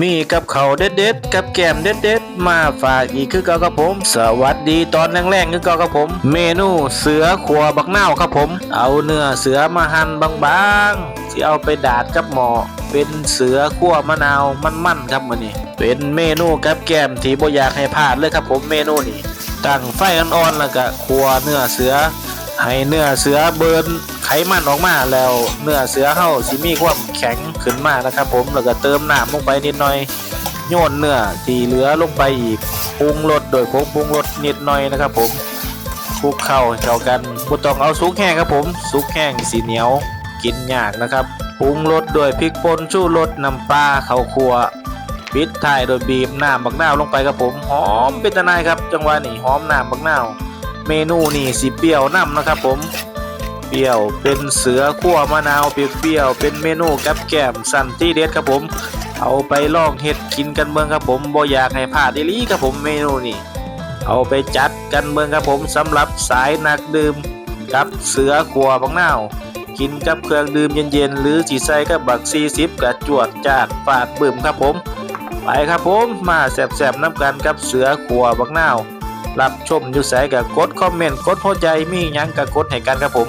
มีกับเขาเด็ดๆ กับแกมเด็ดๆ มาฝากอีกคือเก่าครับผม สวัสดีตอนแรงๆคือเก่าครับผม เมนูเสือขัวบักนาวครับผม เอาเนื้อเสือมาหั่นบางๆที่เอาไปดาดกับหมอเป็นเสือขั่วมะนาวมันๆครับมื้อนี้ เป็นเมนูกับแกมที่บ่อยากให้พลาดเลยครับผมเมนูนี้ตั้งไฟอ่อนๆแล้วก็ขัวเนื้อเสือ ให้เนื้อเสือเบิร์น ไขมันออกมาแล้วเนื้อเสือเฮาสิมีความแข็งขึ้นมากนะครับ ผมแล้วก็เติมน้ำลงไปนิดหน่อยโยนเนื้อที่เหลือลงไปอีกปรุงรสโดยผงปรุงรสนิดหน่อยนะครับ ผมคลุกเข้าเข้ากันบ่ต้องเอาสุกแห้งครับผมสุกแห้งสีเหนียวกินยากนะครับปรุงรสโดยพริกป่นชูรสน้ำปลาข้าวคั่วปิดท้ายโดยบีบน้ำบักนาวลงไปครับผมหอมเป็นตะนายครับ จังหวะนี้หอมน้ำบักนาวเมนูนี่สีเปรี้ยวน้ำนะครับผม เปรี้ยวเป็นเสือขั้วมะนาวเปรี้ยวๆ เป็นเมนูกับแกล้มสันที่เด็ดครับผม เอาไปลองเฮ็ดกินกันเมืองครับผมบ่อยากให้พลาดอีหลีครับผมเมนูนี่เอาไปจัดกันเมืองครับผมสำหรับสายนักดื่มกับเสือขัวบังนาว กินกับเครื่องดื่มเย็นๆ หรือสีใส่กับบักซีซิบกับจวดจาดฟาดบึ้มครับผม ไปครับผมมาแสบๆน้ำกันกับเสือขัวบักนาว รับชมอยู่ไสกับกดคอมเมนต์กดหัวใจมีหยังกับกดให้กันครับผม